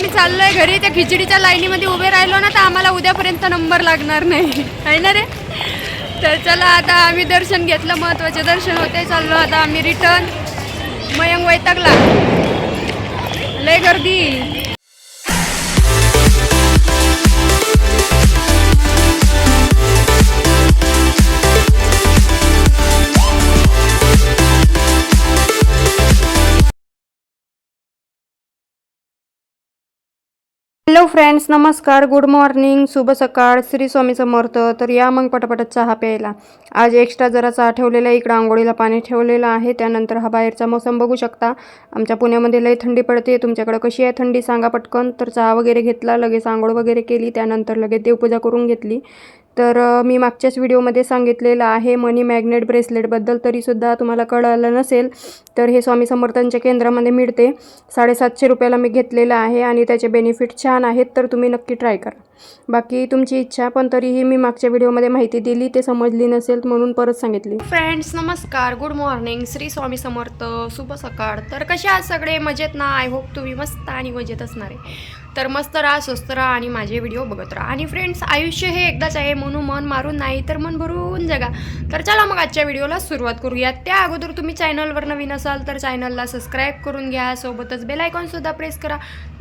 आम्ही चाललोय घरी त्या खिचडीच्या लाईनीमध्ये उभे राहिलो ना तर आम्हाला उद्यापर्यंत नंबर लागणार नाही. आहे ना रे? तर चला आता आम्ही दर्शन घेतलं महत्त्वाचे दर्शन होते चाललो आता आम्ही रिटर्न मयंग वैतागला. लय गर्दी. हॅलो फ्रेंड्स नमस्कार गुड मॉर्निंग शुभ सकाळ श्री स्वामी समर्थ. तर या मग पटापटात चहा प्यायला. आज एक्स्ट्रा जरा चहा ठेवलेला आहे इकडं आंघोळीला पाणी ठेवलेलं आहे त्यानंतर हा बाहेरचा मोसम बघू शकता. आमच्या पुण्यामध्ये लई थंडी पडते तुमच्याकडं कशी आहे थंडी? सांगा पटकन. तर चहा वगैरे घेतला लगेच आंघोळ वगैरे केली त्यानंतर लगेच देवपूजा करून घेतली. तर मी मागच्याच व्हिडिओमध्ये सांगितलेलं आहे मनी मॅग्नेट ब्रेसलेटबद्दल तरीसुद्धा तुम्हाला कळालं नसेल तर हे स्वामी समर्थांच्या केंद्रामध्ये मिळते. साडेसातशे रुपयाला मी घेतलेलं आहे आणि त्याचे बेनिफिट छान आहेत तर तुम्ही नक्की ट्राय करा. बाकी तुमची इच्छा पण तरीही मी मागच्या व्हिडिओमध्ये माहिती दिली ते समजली नसेल म्हणून परत सांगितली. फ्रेंड्स नमस्कार. Good morning Shri Swami Samarth. शुभ सकाळ. तर कसे आज सगळे? मजेत ना? आय होप तुम्ही मस्त आणि मजेत असणार आहे. तर मस्त राहा स्वस्त राहा आणि माझे व्हिडिओ बघत राहा. आणि फ्रेंड्स आयुष्य हे एकदाच आहे म्हणून मन मारून नाही तर मन भरून जगा. तर चला मग आजच्या व्हिडिओला सुरुवात करूया. त्या अगोदर तुम्ही चॅनलवर नवीन असाल तर चॅनलला सबस्क्राईब करून घ्या. सोबतच बेलायकॉनसुद्धा प्रेस करा.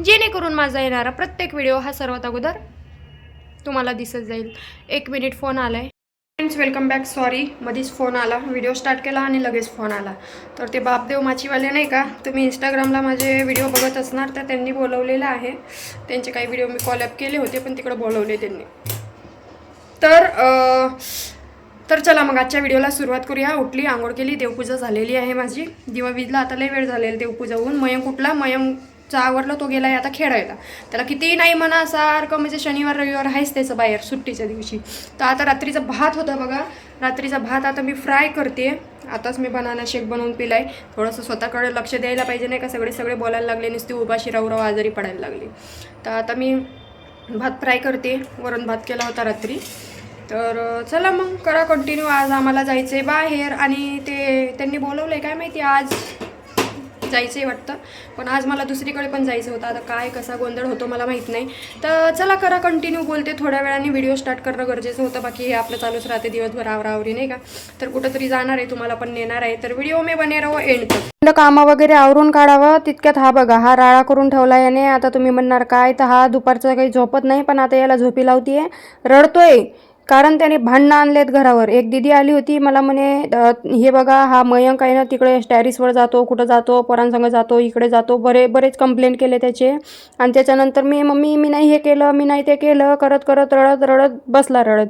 जेणेकरून माझा येणारा प्रत्येक व्हिडिओ हा सर्वात अगोदर तुम्हाला दिसत जाईल. एक मिनिट फोन आलाय. फ्रेंड्स वेलकम बॅक सॉरी मधीच फोन आला. व्हिडिओ स्टार्ट केला आणि लगेच फोन आला. तर ते बापदेव माचीवाले नाही का? तुम्ही इंस्टाग्रामला माझे व्हिडिओ बघत असणार तर त्यांनी बोलवलेलं आहे. त्यांचे काही व्हिडिओ मी कॉलअप केले होते पण तिकडे बोलवले त्यांनी. तर तर चला मग आजच्या व्हिडिओला सुरुवात करूया. उठली आंघोळ केली देवपूजा झालेली आहे माझी. दिवा विजला आता लय वेळ झालेला देवपूजा होऊन. मयंक उठला. चा आवडला तो गेला आता खेळायला. त्याला कितीही नाही म्हणा सारखं म्हणजे शनिवार रविवार आहेच त्याचं बाहेर सुट्टीच्या दिवशी. तर आता रात्रीचा भात होता बघा. रात्रीचा भात आता मी फ्राय करते. आताच मी बनाना शेक बनवून पिलाय. थोडंसं स्वतःकडे लक्ष द्यायला पाहिजे नाही का? सगळे सगळे बोलायला लागले नुसती उपाशी राहू आजारी पडायला लागली. तर आता मी भात फ्राय करते. वरण भात केला होता रात्री. तर चला मग करा कंटिन्यू आज आम्हाला जायचं आहे बाहेर आणि ते त्यांनी बोलवलं आहे काय माहिती आज? जायचं आहे वाटतं. पण आज मला दुसरीकडे पण जायचं होतं. आता काय कसा गोंधळ होतो मला माहीत नाही. तर चला करा कंटिन्यू बोलते थोड्या वेळाने. व्हिडिओ स्टार्ट करणं गरजेचं होतं. बाकी हे आपलं चालूच राहते दिवसभर आवरावरी नाही का? तर कुठंतरी जाणार आहे तुम्हाला पण नेणार आहे. तर व्हिडिओ मी बने राहो एंड कामं वगैरे आवरून काढावं तितक्यात हा बघा हा राळा करून ठेवला याने. आता तुम्ही म्हणणार काय तर हा दुपारचा काही झोपत नाही पण आता याला झोपी लावतीये. रडतोय. कारण त्याने भांडणं आणलेत घरावर. एक दिदी आली होती मला म्हणे हे बघा हा मयंक आहे ना तिकडे टॅरिसवर जातो कुठं जातो पोरांसंग जातो इकडे जातो. बरे बरेच कंप्लेंट केले त्याचे. आणि त्याच्यानंतर मी मम्मी मी नाही हे केलं मी नाही ते केलं. करत करत रडत रडत बसला रडत.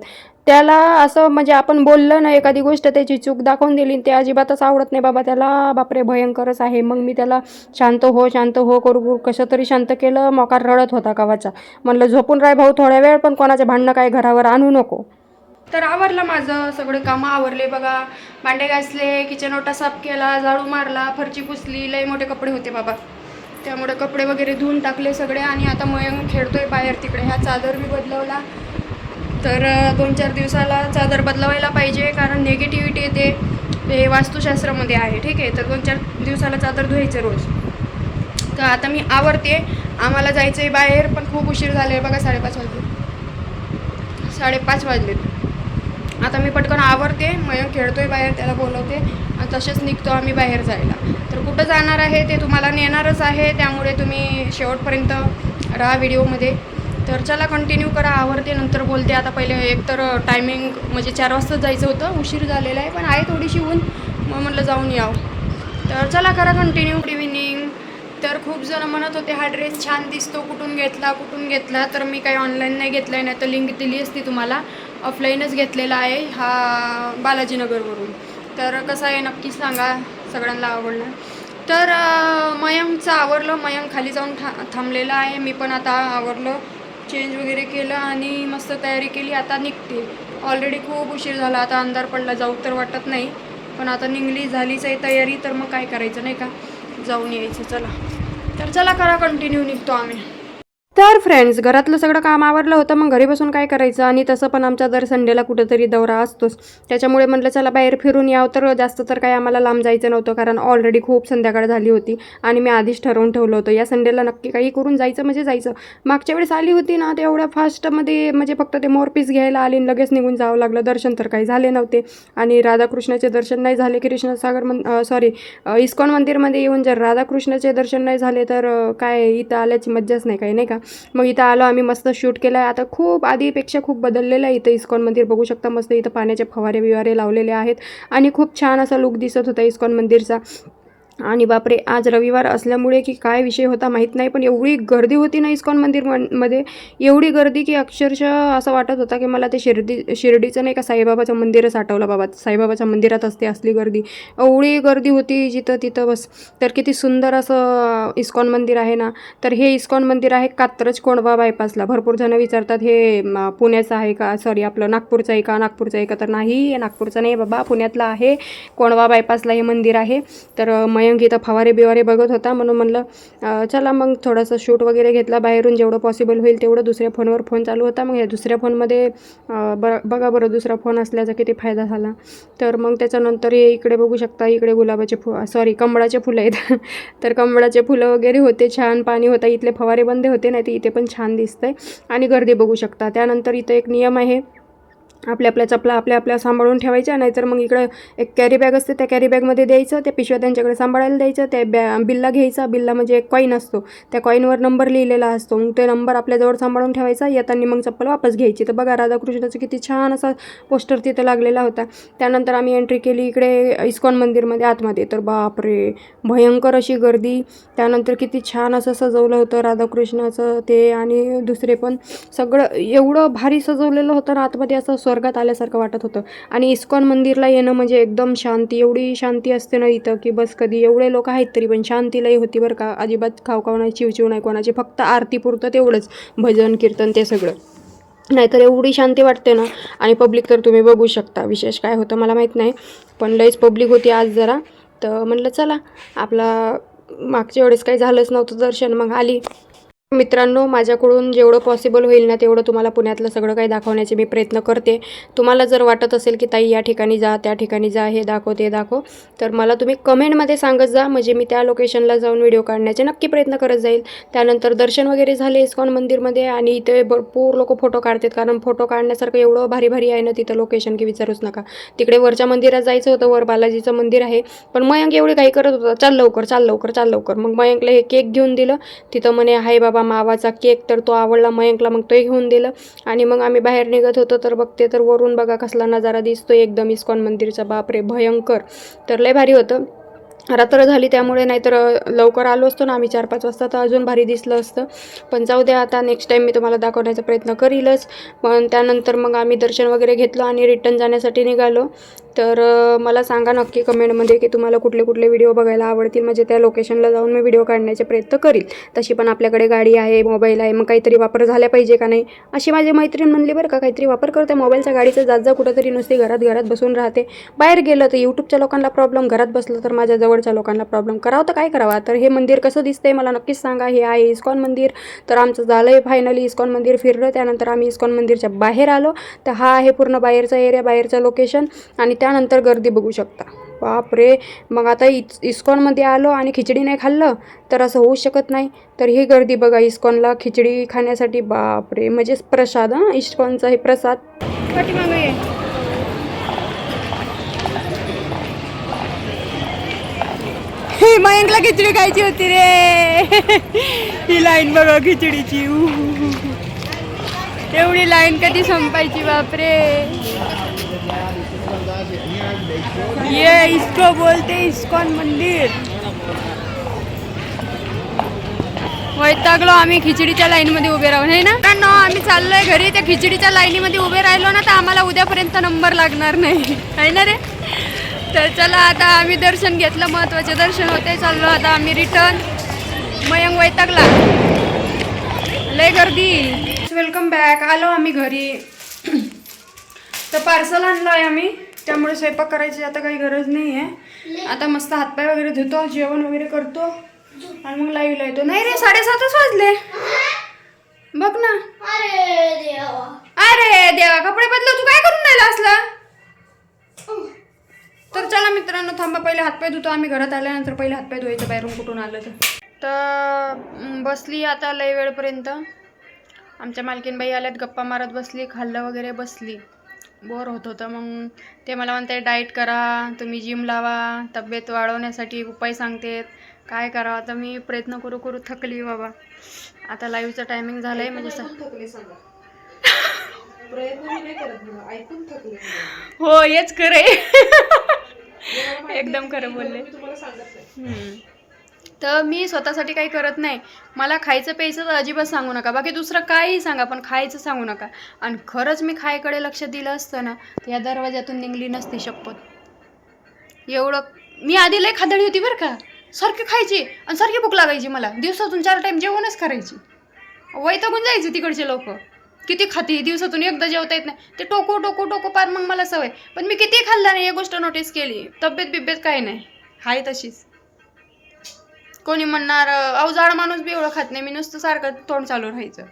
त्याला असं म्हणजे आपण बोललं ना एखादी गोष्ट त्याची चूक दाखवून दिली ते अजिबातच आवडत नाही बाबा त्याला बापरे भयंकरच आहे. मग मी त्याला शांत हो शांत हो करू कसं तरी शांत केलं मोकार रडत होता कावाचा. म्हणलं झोपून राय भाऊ थोड्या वेळ पण कोणाचं भांडणं काय घरावर आणू नको. तर आवरलं माझं सगळे कामं आवरले बघा. भांडे घासले किचन ओटा साफ केला झाडू मारला फरची पुसली लई मोठे कपडे होते बाबा. त्यामुळे कपडे वगैरे धुवून टाकले सगळे आणि आता मयंक खेळतोय बाहेर तिकडे. ह्या चादर मी बदलवला. तर दोन चार दिवसाला चादर बदलवायला पाहिजे कारण निगेटिव्हिटी येते हे वास्तुशास्त्रामध्ये आहे ठीक आहे? तर दोन चार दिवसाला चादर धुवायचं रोज. तर आता मी आवरते. आम्हाला जायचं आहे बाहेर पण खूप उशीर झाले बघा साडेपाच वाजले. साडेपाच वाजले. आता मी पटकन आवरते मयंक खेळतोय बाहेर त्याला बोलवते आणि तसेच निघतो आम्ही बाहेर जायला. तर कुठं जाणार आहे ते तुम्हाला नेणारच आहे त्यामुळे तुम्ही शेवटपर्यंत राहा व्हिडिओमध्ये. तर चला कंटिन्यू करा आवरते नंतर बोलते. आता पहिले एकतर टायमिंग म्हणजे चार वाजता जायचं होतं. उशीर झालेला आहे पण आहे थोडीशी ऊन. मग म्हटलं जाऊन याव. तर चला करा कंटिन्यू गुड इव्हिनिंग तर खूप जण म्हणत होते हा ड्रेस छान दिसतो कुठून घेतला कुठून घेतला? तर मी काही ऑनलाईन नाही घेतला आहे नाही तर लिंक दिली असती तुम्हाला. ऑफलाईनच घेतलेला आहे हा बालाजीनगरवरून. तर कसं आहे नक्कीच सांगा सगळ्यांना आवडलं. तर मयंकचं आवरलं. मयंक खाली जाऊन था थांबलेला आहे. मी पण आता आवरलं. चेंज वगैरे केलं आणि मस्त तयारी केली आता निघते. ऑलरेडी खूप उशीर झाला आता अंधार पडला जाऊ तर वाटत नाही. पण आता निघली झालीच आहे तयारी तर मग काय करायचं नाही का? जाऊन यायचं चला. तर चला करा कंटिन्यू निघतो आम्ही. तर फ्रेंड्स घरातलं सगळं काम आवरलं होतं मग घरी बसून काय करायचं? आणि तसं पण आमचा दर संडेला कुठंतरी दौरा असतोच. त्याच्यामुळे म्हटलं चला बाहेर फिरून यावं. तर जास्त तर काही आम्हाला लांब जायचं नव्हतं कारण ऑलरेडी खूप संध्याकाळ झाली होती आणि मी आधीच ठरवून ठेवलं होतं. या संडेला नक्की काही करून जायचं म्हणजे जायचं. मागच्या वेळेस आली होती ना ते एवढ्या फास्टमध्ये म्हणजे फक्त ते मोरपीस घ्यायला आली आणि लगेच निघून जावं लागलं. दर्शन तर काही झाले नव्हते. आणि राधाकृष्णाचे दर्शन नाही झाले कृष्णसागर मन सॉरी इस्कॉन मंदिरमध्ये येऊन जर राधाकृष्णाचे दर्शन नाही झाले तर काय इथं आल्याची मज्जाच नाही काही नाही का? मग इथं आलो आम्ही मस्त शूट केलं. आहे आता खूप आधीपेक्षा खूप बदललेलं आहे इथं इस्कॉन मंदिर. बघू शकता मस्त इथं पाण्याचे फवारे बिवारे लावलेले आहेत. आणि खूप छान असा लुक दिसत होता इस्कॉन मंदिरचा. आणि बापरे आज रविवार असल्यामुळे की काय विषय होता माहीत नाही पण एवढी गर्दी होती ना इस्कॉन मंदिरमध्ये एवढी गर्दी की अक्षरशः असं वाटत होता की मला ते शिर्डी शिर्डीचं नाही का साईबाबाचं मंदिरच आठवलं बाबा साईबाबाच्या मंदिरात असते असली गर्दी. एवढी गर्दी होती जिथं तिथं बस. तर किती सुंदर असं इस्कॉन मंदिर आहे ना. तर हे इस्कॉन मंदिर आहे कात्रज कोंडवा बायपासला. भरपूर जण विचारतात हे पुण्याचं आहे का? सॉरी आपलं नागपूरचं आहे का? नागपूरचं आहे का? तर नाही हे नागपूरचं नाही बाबा पुण्यातलं आहे. कोंडवा बायपासला हे मंदिर आहे. तर मय मयंक इथं फवारे बिवारे बघत होता. म्हणून म्हणलं चला मग थोडंसं शूट वगैरे घेतला बाहेरून जेवढं पॉसिबल होईल तेवढं दुसऱ्या फोनवर फोन चालू होता. मग या दुसऱ्या फोनमध्ये ब बघा बरं दुसरा फोन असल्याचा किती फायदा झाला. तर मग त्याच्यानंतर हे इकडे बघू शकता इकडे गुलाबाचे फु सॉरी कमळाचे फुलं आहेत. तर कमळाचे फुलं वगैरे होते छान पाणी होता. इथले फवारे बंद होते नाही तर इथे पण छान दिसतंय. आणि गर्दी बघू शकता. त्यानंतर इथं एक नियम आहे आपल्या आपल्या चपला आपल्या आपल्या सांभाळून ठेवायच्या नाहीतर मग इकडं एक कॅरी बॅग असते त्या कॅरी बॅगमध्ये द्यायचं त्या पिशव्या त्यांच्याकडे सांभाळायला द्यायचं त्या बॅ बिल्ला घ्यायचा बिल्ला म्हणजे एक कॉईन असतो. त्या कॉईनवर नंबर लिहिलेला असतो. मग ते नंबर आपल्याजवळ सांभाळून ठेवायचा येताना मग चप्पल वापस घ्यायची. तर बघा राधाकृष्णाचं किती छान असा पोस्टर तिथं लागलेला होता. त्यानंतर आम्ही एंट्री केली इकडे इस्कॉन मंदिरमध्ये आतमध्ये. तर बापरे भयंकर अशी गर्दी. त्यानंतर किती छान असं सजवलं होतं राधाकृष्णाचं ते आणि दुसरे पण. सगळं एवढं भारी सजवलेलं होतं ना आतमध्ये असं स्वर्गात आल्यासारखं वाटत होतं. आणि इस्कॉन मंदिरला येणं म्हणजे एकदम शांती एवढी शांती असते ना इथं की बस कधी एवढे लोक आहेत तरी पण शांतीलाही होती बरं का. अजिबात खाव नाही चिवचिव नाही कोणाची फक्त आरतीपुरतं तेवढंच भजन कीर्तन ते सगळं. नाहीतर एवढी शांती वाटते ना. आणि पब्लिक तर तुम्ही बघू शकता विशेष काय होतं मला माहीत नाही. पण लईच पब्लिक होती आज जरा. तर म्हणलं चला आपला मागच्या वेळेस काही झालंच नव्हतं दर्शन मग आली. मित्रांनो माझ्याकडून जेवढं पॉसिबल होईल ना तेवढं तुम्हाला पुण्यातलं सगळं काही दाखवण्याचे मी प्रयत्न करते. तुम्हाला जर वाटत असेल की ताई या ठिकाणी जा त्या ठिकाणी जा हे दाखव ते दाखव तर मला तुम्ही कमेंटमध्ये सांगत जा. म्हणजे मी त्या लोकेशनला जाऊन व्हिडिओ काढण्याचे नक्की प्रयत्न करत जाईल. त्यानंतर दर्शन वगैरे झाले इस्कॉन मंदिरमध्ये आणि इथे भरपूर लोक फोटो काढतात. कारण फोटो काढण्यासारखं एवढं भारी भारी आहे ना तिथं लोकेशन की विचारूच नका. तिकडे वरच्या मंदिरात जायचं होतं वर बालाजीचं मंदिर आहे. पण मयंक एवढे काही करत होता चाल लवकर चाल लवकर चाल लवकर. मग मयंकला हे केक घेऊन दिलं. तिथं म्हणे हाय बाबा मावाचा केक तर तो आवडला मयंकला मग तोही घेऊन दिलं. आणि मग आम्ही बाहेर निघत होतो तर बघते तर वरून बघा कसला नजारा दिसतो एकदम इस्कॉन मंदिरचा बापरे भयंकर. तर लय भारी होतं. रात्र झाली त्यामुळे नाहीतर लवकर आलो असतो ना आम्ही चार पाच वाजता तर अजून भारी दिसलं असतं. पण जाऊ द्या आता नेक्स्ट टाईम मी तुम्हाला दाखवण्याचा प्रयत्न करीलच. पण त्यानंतर मग आम्ही दर्शन वगैरे घेतलं आणि रिटर्न जाण्यासाठी निघालो. तर मला सांगा नक्की कमेंटमध्ये की तुम्हाला कुठले कुठले व्हिडिओ बघायला आवडतील. म्हणजे त्या लोकेशनला जाऊन मी व्हिडिओ काढण्याचे प्रयत्न करील. तशी पण आपल्याकडे गाडी आहे मोबाईल आहे मग काहीतरी वापर झाला पाहिजे का नाही? अशी माझी मैत्रीण म्हणली बरं का काहीतरी वापर करते. मोबाईलच्या गाडीचं जात जा कुठंतरी नुसती घरात घरात बसून राहते. बाहेर गेलं तर यूट्यूबच्या लोकांना प्रॉब्लेम घरात बसलं तर माझ्या जवळच्या लोकांना प्रॉब्लेम करावं तर काय करावा? तर हे मंदिर कसं दिसतंय मला नक्कीच सांगा. हे आहे इस्कॉन मंदिर. तर आमचं झालं आहे फायनली इस्कॉन मंदिर फिरलं. त्यानंतर आम्ही इस्कॉन मंदिरच्या बाहेर आलो. तर हा आहे पूर्ण बाहेरचा एरिया बाहेरचं लोकेशन आणि त्या त्यानंतर गर्दी बघू शकता. बापरे! मग आता इस इस्कॉनमध्ये आलो आणि खिचडी नाही खाल्लं तर असं होऊ शकत नाही. तर ही गर्दी बघा इस्कॉनला खिचडी खाण्यासाठी. बापरे! म्हणजे प्रसाद हां? इस्कॉनचा हे प्रसाद. ये. हे मयंकला खिचडी खायची होती रे. ही लाईन बघा खिचडीची. एवढी लाईन कधी संपायची बापरे! ये इसको बोलते इस्कॉन मंदिर। वैतागलो आम्ही खिचडीच्या लाईनमध्ये उभे राहून हे ना? आम्ही चाललोय घरी त्या खिचडीच्या लाईनीमध्ये उभे राहिलो ना तर आम्हाला उद्यापर्यंत नंबर लागणार नाही. आहे ना रे? तर चला आता आम्ही दर्शन घेतलं महत्त्वाचे दर्शन होते चाललो आता आम्ही रिटर्न मयंक वैतागला. लय गर्दी. वेलकम बॅक आलो आम्ही घरी. तर पार्सल आणलं आहे आम्ही. त्यामुळे स्वयंपाक करायची आता काही गरज नाही आहे आता मस्त हातपाय वगैरे धुतो जेवण वगैरे करतो. आणि मग लाईव्ह येतो. नाही रे साडेसातच वाजले. बघ ना. अरे देवा कपडे बदलव तू काय करून राहिला असला? तर चला मित्रांनो थांबा पहिले हातपाय धुतो. आम्ही घरात आल्यानंतर पहिले हातपाय धुवायचं बाहेरून कुठून आलं तर. बसली आता लई वेळपर्यंत. आमच्या मालकीनबाई आल्यात गप्पा मारत बसली खाल्लं वगैरे बसली. बोर होत होतं. मग ते मला म्हणते डाईट करा तुम्ही जिम लावा तब्येत वाढवण्यासाठी उपाय सांगतेत. काय करावं आता मी प्रयत्न करू करू थकली बाबा. आता लाईव्हचं टायमिंग झालं आहे म्हणजे हो हेच खरे एकदम खरं बोलले. तर मी स्वतःसाठी काही करत नाही. मला खायचं प्यायचं तर अजिबात सांगू नका. बाकी दुसरं काहीही सांगा पण खायचं सांगू नका. आणि खरंच मी खायकडे लक्ष दिलं असतं ना तर या दरवाज्यातून निघली नसती शपथ. एवढं मी आधी लय खादळी होती बरं का. सारखी खायची आणि सारखी भूक लागायची मला. दिवसातून चार टाईम जेवणच करायची. वैतागून जायचे तिकडचे लोक. किती खाते दिवसातून एकदा जेवता येत नाही. ते टोको टोको टोको पार मग मला सवय. पण मी किती खाल्लं नाही ही गोष्ट नोटीस केली. तब्येत बिब्येत काही नाही. हाय तशीच. कोणी म्हणणार अवजाड माणूस बी ओळखत खात नाही मी नुसतं सारखं तोंड चालू राहायचं.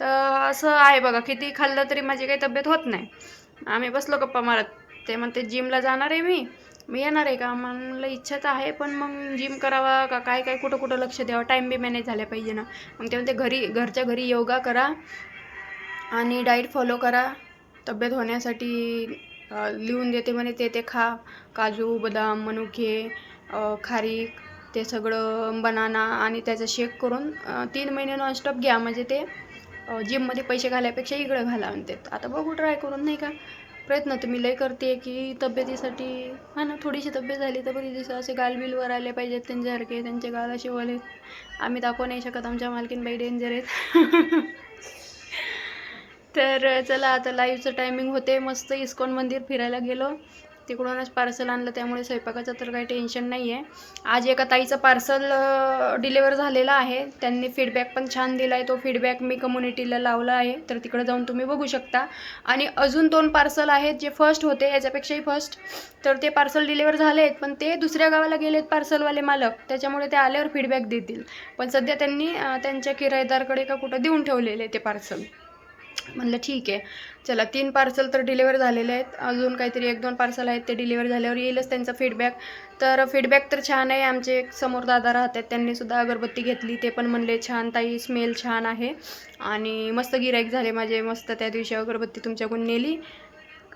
तर असं आहे बघा किती खाल्लं तरी माझी काही तब्येत होत नाही. आम्ही बसलो गप्पा मारत. ते म्हणते जिमला जाणार आहे मी. मी येणार आहे का? म्हणलं इच्छा तर आहे पण मग जिम करावा का? काय काय कुठं कुठं लक्ष द्यावं? टाईम बी मॅनेज झाला पाहिजे ना. मग ते म्हणते घरी घरच्या घरी योगा करा आणि डाईट फॉलो करा. तब्येत होण्यासाठी लिहून देते म्हणे ते ते खा. काजू बदाम मनुके खारीक ते सगळं बनाना आणि त्याचं शेक करून तीन महिने नॉनस्टॉप घ्या. म्हणजे ते जिममध्ये पैसे घालायपेक्षा इकडं घाला म्हणतात आता बघू ट्राय करून नाही का? प्रयत्न तर मी लय करते की तब्येतीसाठी हा ना थोडीशी तब्येत झाली तर बरी दिसं. असे गालबिलवर आले पाहिजेत त्यांच्यासारखे त्यांचे गाल असे वले आम्ही दाखवू नाही शकत आमच्या मालकीनबाई डेंजर आहेत. तर चला आता लाईव्हचं टायमिंग होते मस्त इस्कॉन मंदिर फिरायला गेलो. तिकडूनच पार्सल आणलं. त्यामुळे स्वयंपाकाचं तर काही टेन्शन नाही आहे आज एका ताईचं पार्सल डिलेवर झालेलं आहे. त्यांनी फीडबॅक पण छान दिला आहे तो फीडबॅक मी कम्युनिटीला लावला आहे. तर तिकडे जाऊन तुम्ही बघू शकता. आणि अजून दोन पार्सल आहेत जे फर्स्ट होते याच्यापेक्षाही फर्स्ट तर ते पार्सल डिलेवर झाले आहेत पण ते दुसऱ्या गावाला गेलेत पार्सलवाले मालक. त्याच्यामुळे ते आल्यावर फीडबॅक देतील. पण सध्या त्यांनी त्यांच्या किरायदारकडे का कुठं देऊन ठेवलेले ते पार्सल म्हणलं ठीक आहे. चला तीन पार्सल तर डिलिव्हर झालेले आहेत. अजून काहीतरी एक दोन पार्सल आहेत ते डिलिव्हर झाल्यावर येईलच त्यांचा फीडबॅक तर फीडबॅक तर छान आहे. आमचे एक समोर दादा राहतात त्यांनीसुद्धा अगरबत्ती घेतली. ते पण म्हणले छान ताई स्मेल छान आहे. आणि मस्त गिराईक झाले माझे मस्त त्या दिवशी अगरबत्ती तुमच्याकडून नेली.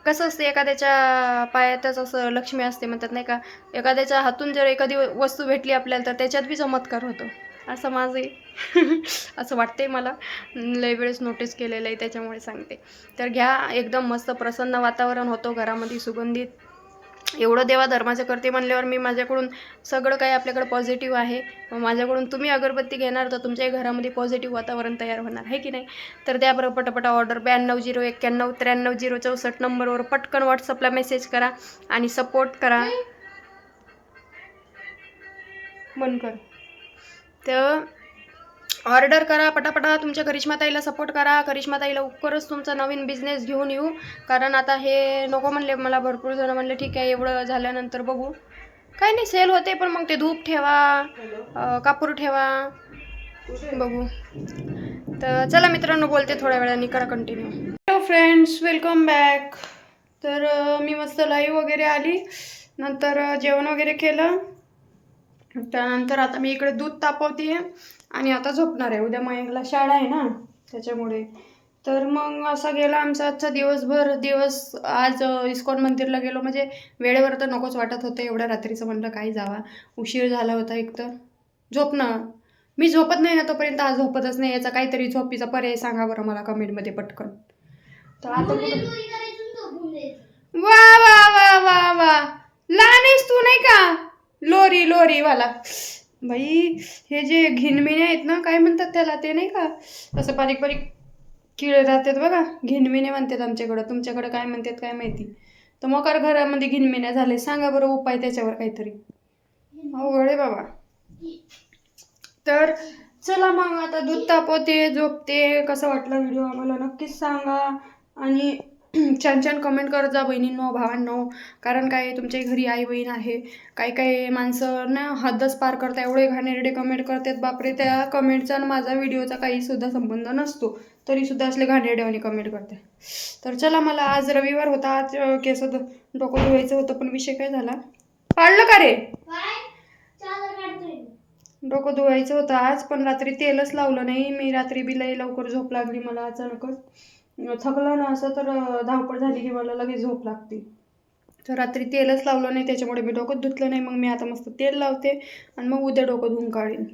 कसं असते एखाद्याच्या पायातच असं लक्ष्मी असते म्हणतात नाही का? एखाद्याच्या हातून जर एखादी वस्तू भेटली आपल्याला तर त्याच्यात बी चमत्कार होतो. असं माझं आहे. असं वाटते मला. लय वेळेस नोटीस केलेलं आहे त्याच्यामुळे सांगते. तर घ्या एकदम मस्त प्रसन्न वातावरण होतं घरामध्ये सुगंधित. एवढं देवा धर्माचं करते म्हणल्यावर मी माझ्याकडून सगळं काही आपल्याकडे पॉझिटिव्ह आहे. माझ्याकडून तुम्ही अगरबत्ती घेणार तर तुमच्याही घरामध्ये पॉझिटिव्ह वातावरण तयार होणार आहे की नाही? तर त्याबरोबर पटापटा ऑर्डर ब्याण्णव झिरो एक्क्याण्णव त्र्याण्णव झिरो चौसष्ट नंबरवर पटकन व्हॉट्सअपला मेसेज करा आणि सपोर्ट करा. बंद कर. तर ऑर्डर करा पटापटा तुमच्या करिश्माताईला सपोर्ट करा. करिश्माताईला लवकरच तुमचा नवीन बिझनेस घेऊन येऊ. कारण आता हे नको म्हणले मला भरपूर जण म्हणले ठीक आहे एवढं झाल्यानंतर बघू. काही नाही सेल होते पण मग ते धूप ठेवा कापूर ठेवा. बघू. तर चला मित्रांनो बोलते थोड्या वेळाने करा continue hello friends welcome back तर मी मस्त लाईव्ह वगैरे आली. नंतर जेवण वगैरे केलं. त्यानंतर आता मी इकडे दूध तापवते आणि आता झोपणार आहे. उद्या मयंकला शाळा आहे ना त्याच्यामुळे. तर मग असा गेला आमचा आजचा दिवसभर. दिवस आज इस्कॉन मंदिरला गेलो. म्हणजे वेळेवर तर नकोच वाटत होतं. एवढ्या रात्रीचं म्हणलं काही जावा. उशीर झाला होता एक तर. झोपणं. मी झोपत नाही ना तोपर्यंत. आज झोपतच नाही. याचा काहीतरी झोपीचा पर्याय सांगा बरं मला कमेंटमध्ये पटकन. तर आता वा वा वा वा वा. लहान आहेस तू नाही का? लोरी लोरी वाला. बाई हे जे घिनमिने आहेत ना काय म्हणतात त्याला ते नाही का? असं बारीक बारीक किळे राहतात बघा. घिनमिने म्हणतात आमच्याकडं. तुमच्याकडं काय म्हणतात काय माहिती? तर मकर घरामध्ये घिनमिन्या झाले. सांगा बरं उपाय त्याच्यावर काहीतरी. अवघड आहे बाबा. तर चला मग आता दूध तापवते झोपते. कसं वाटलं व्हिडिओ? आम्हाला नक्कीच सांगा. आणि छान छान कमेंट करत जा बहिणींनो भावांनो. कारण काय तुमच्या घरी आई बहीण आहे. काही काही माणसं ना हद्दच पार करता एवढे घाणेरडे कमेंट करतात. बापरे त्या कमेंटचा आणि माझा व्हिडिओचा काही सुद्धा संबंध नसतो. तरी सुद्धा असले घाणेरडेवाने कमेंट करते. तर चला मला आज रविवार होता. आज केस डोकं धुवायचं होतं पण विषय काय झाला? पाडलं का रे? डोकं धुवायचं होतं आज पण रात्री तेलच लावलं नाही. मी रात्री बी लई लवकर झोप लागली मला अचानकच. थकलं ना असं तर धावपळ झाली की मला लगेच झोप लागते. तर रात्री तेलच लावलं नाही त्याच्यामुळे मी डोकं धुतलं नाही. मग मी आता मस्त तेल लावते आणि मग उद्या डोकं धुवून काढीन.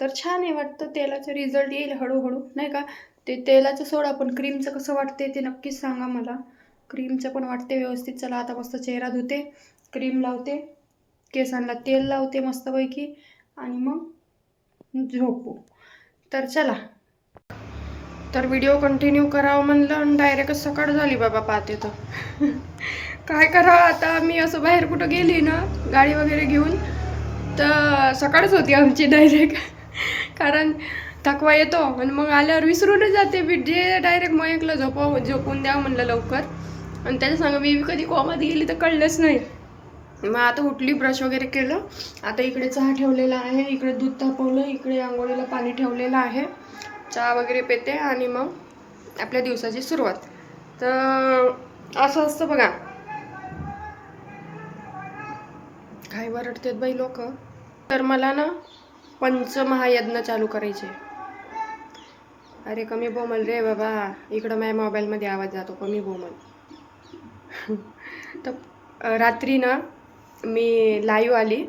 तर छान आहे वाटतं तेलाचं रिझल्ट येईल हळूहळू नाही का? ते तेलाचं सोडा पण क्रीमचं कसं वाटते ते नक्कीच सांगा मला. क्रीमचं पण वाटते व्यवस्थित. चला आता मस्त चेहरा धुते क्रीम लावते केसांना तेल लावते मस्तपैकी आणि मग झोपू. तर चला तर व्हिडिओ कंटिन्यू करावं म्हणलं आणि डायरेक्ट सकाळ झाली बाबा पाहते तर काय करावं आता? मी असं बाहेर कुठं गेली ना गाडी वगैरे घेऊन तर सकाळच होती आमची डायरेक्ट कारण थकवा येतो आणि मग आल्यावर विसरूनच जाते मी. जे डायरेक्ट मयकला झोपव झोपून द्यावं म्हणलं लवकर. आणि त्याच्या सांग मी कधी कोमात गेली तर कळलंच नाही. मग आता उठली ब्रश वगैरे केलं. आता इकडे चहा ठेवलेला आहे इकडे दूध तापवलं इकडे आंघोळीला पाणी ठेवलेलं आहे. चहा वगैरे पेते आणि मग आपल्या दिवसाची सुरुवात. तर असं असतं बघा. काय वरडतात बाई लोक. तर मला ना पंचमहायज्ञ चालू करायचे. अरे कमी बोमल रे बाबा. इकडं माझ्या मोबाईलमध्ये आवाज जातो कमी बोमल. तर रात्री ना मी लाईव्ह आली.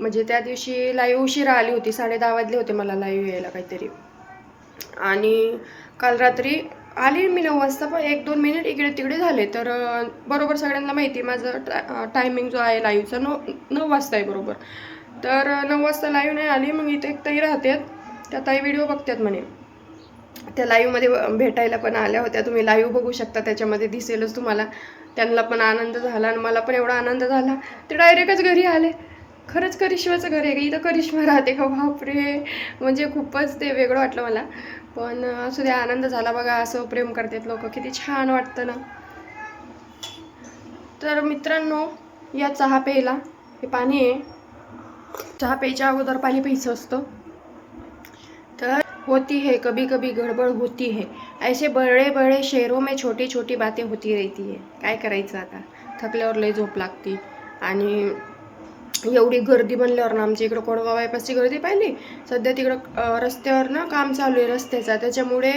म्हणजे त्या दिवशी लाईव्ह उशिरा आली होती. साडे दहा वाजले होते मला लाईव्ह यायला काहीतरी. आणि काल रात्री आली मी नऊ वाजता पण एक दोन मिनिट इकडे तिकडे झाले. तर बरोबर सगळ्यांना माहिती आहे, माझं टायमिंग जो आहे लाईव्हचा नऊ नऊ वाजता आहे बरोबर. तर नऊ वाजता लाईव्ह नाही आली मग इथे एक ताई राहतात त्या ताई व्हिडिओ बघतात म्हणे. त्या लाईव्हमध्ये भेटायला पण आल्या होत्या. तुम्ही लाईव्ह बघू शकता त्याच्यामध्ये दिसेलच तुम्हाला. त्यांना पण आनंद झाला आणि मला पण एवढा आनंद झाला. ते डायरेक्टच घरी आले. खरंच करिश्माचं घर आहे का? इथं करिश्मा राहते का? बापरे. म्हणजे खूपच ते वेगळं वाटलं मला. पण असू द्या आनंद झाला बघा असं प्रेम करतात लोक. किती छान वाटतं ना. तर मित्रांनो या चहा प्यायला. हे पाणी आहे. चहा प्यायच्या अगोदर पाणी प्यायचं असतं. तर होती है कभी कभी गडबड होती है. ऐसे बड़े बड़े शहरों में छोटी छोटी बातें होती रहती है. काय करायचं आता? थकल्यावर लय झोप लागते. आणि एवढी गर्दी बनल्यावर ना आमच्या इकडं कोडवा बायपासची गर्दी पाहिली. सध्या तिकडं रस्त्यावर ना काम चालू आहे रस्त्याचा. त्याच्यामुळे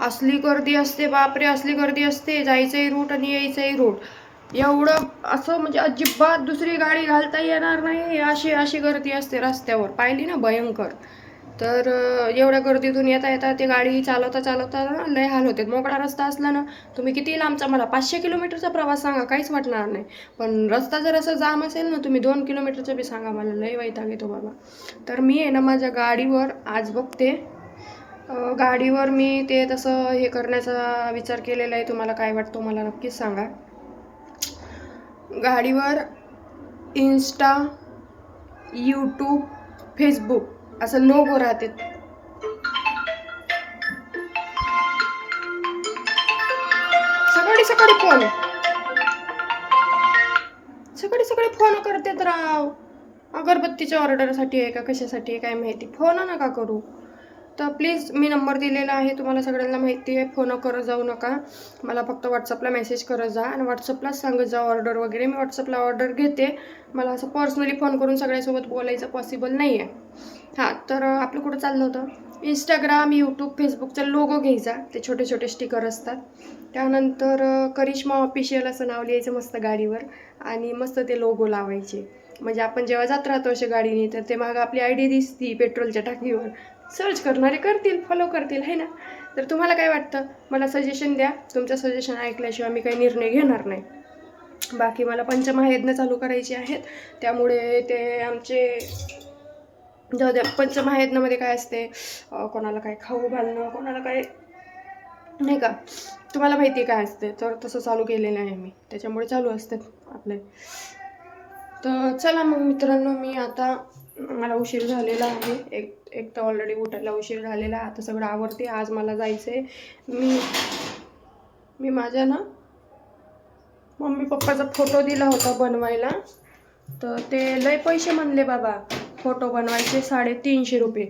असली गर्दी असते बापरे असली गर्दी असते. जायचंही रूट आणि यायचंही रूट एवढं असं म्हणजे अजिबात दुसरी गाडी घालता येणार नाही. अशी अशी गर्दी असते रस्त्यावर. पाहिली ना भयंकर. तर एवढ्या गर्दीतून येता येता ते गाडी चालवता चालवता ना लय हाल होते. मोकळा रस्ता असला ना तुम्ही किती लांबचा मला पाचशे किलोमीटरचा प्रवास सांगा काहीच वाटणार नाही. पण रस्ता जर असं जाम असेल ना तुम्ही दोन किलोमीटरचं बी सांगा मला लय वैताग येतो बाबा. तर मी आहे ना माझ्या गाडीवर आज बघते. गाडीवर मी ते तसं हे करण्याचा विचार केलेला आहे. तुम्हाला काय वाटतो मला नक्कीच सांगा. गाडीवर इन्स्टा यूट्यूब फेसबुक असं नो गो राहते. सकाळी सकाळी फोन सकाळी सकाळी फोन करतात राव. अगरबत्तीच्या ऑर्डरसाठी आहे का कशासाठी आहे काय माहिती. फोन नका करू. तर प्लीज मी नंबर दिलेला आहे तुम्हाला सगळ्यांना माहिती आहे फोन करत जाऊ नका. मला फक्त व्हॉट्सअपला मेसेज करत जा आणि व्हॉट्सअपलाच सांगत जा ऑर्डर वगैरे. मी व्हॉट्सअपला ऑर्डर घेते. मला असं पर्सनली फोन करून सगळ्यासोबत बोलायचं पॉसिबल नाही आहे हां तर आपलं कुठं चाललं होतं? इंस्टाग्राम यूट्यूब फेसबुकचा लोगो घ्यायचा ते छोटे छोटे स्टिकर असतात. त्यानंतर करिश्मा ऑफिशियल असं नाव लिहायचं मस्त गाडीवर आणि मस्त ते लोगो लावायचे. म्हणजे आपण जेव्हा जात राहतो अशा गाडीने तर ते मागं आपली आय डी दिसती पेट्रोलच्या टाकीवर. सर्च करणारे करतील फॉलो करतील है ना? तर तुम्हाला काय वाटतं? मला सजेशन द्या. तुमचं सजेशन ऐकल्याशिवाय मी काही निर्णय घेणार नाही. बाकी मला पंचमहायज्ञ चालू करायचे आहेत. त्यामुळे ते आमचे जाऊ द्या पंचमहायज्ञामध्ये काय असते? कोणाला काय खाऊ घालणं कोणाला काय नाही का? तुम्हाला माहिती काय असते? तर तसं चालू केलेलं आहे मी. त्याच्यामुळे चालू असते आपले. तर चला मग मित्रांनो मी आता मला उशीर झालेला आहे. एक एक तर ऑलरेडी उठायला उशीर झालेला आहे. आता सगळं आवडते आज मला जायचं आहे मी मी माझ्या ना मम्मी पप्पाचा फोटो दिला होता बनवायला. तर ते लय पैसे म्हणले बाबा. फोटो बनवायचे साडेतीनशे रुपये.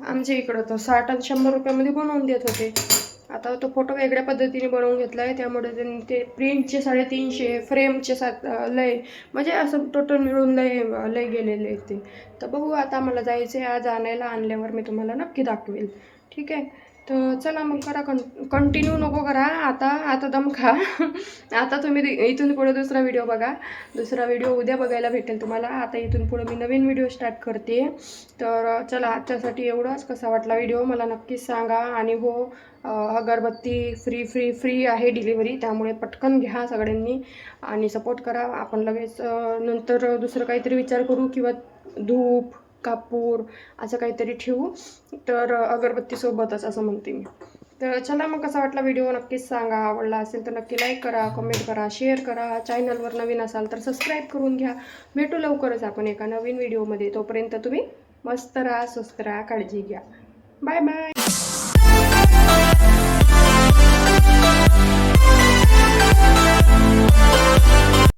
आमच्या इकडं तर साठ आणि शंभर रुपयामध्ये बनवून देत होते. आता तो फोटो वेगळ्या पद्धतीने बनवून घेतला आहे त्यामुळे त्यांनी ते प्रिंटचे साडेतीनशे फ्रेमचे सात लय म्हणजे असं टोटल मिळून लय लय गेलेले आहेत ते. तर बघू आता मला जायचं आहे आज आणायला आणल्यावर मी तुम्हाला नक्की दाखवेल. ठीक आहे? तर चला मग करा कं कंटिन्यू नको करा. आता आता दम खा आता तुम्ही इथून पुढे दुसरा व्हिडिओ बघा. दुसरा व्हिडिओ उद्या बघायला भेटेल तुम्हाला. आता इथून पुढे मी नवीन व्हिडिओ स्टार्ट करते. तर चला आजच्यासाठी एवढाच. कसा वाटला व्हिडिओ मला नक्कीच सांगा. आणि हो अगरबत्ती फ्री फ्री फ्री आहे डिलिव्हरी त्यामुळे पटकन घ्या सगळ्यांनी. आणि सपोर्ट करा. आपण लगेच नंतर दुसरं काहीतरी विचार करू किंवा धूप कापूर असं काहीतरी ठेवू. तर अगरबत्तीसोबतच असं म्हणते मी. तर चला मग कसा वाटला व्हिडिओ नक्कीच सांगा. आवडला असेल तर नक्की लाईक करा कमेंट करा शेअर करा. चॅनलवर नवीन असाल तर सबस्क्राईब करून घ्या. भेटू लवकरच आपण एका नवीन व्हिडिओमध्ये तोपर्यंत तुम्ही मस्त राहा स्वस्त राहा काळजी घ्या. Bye bye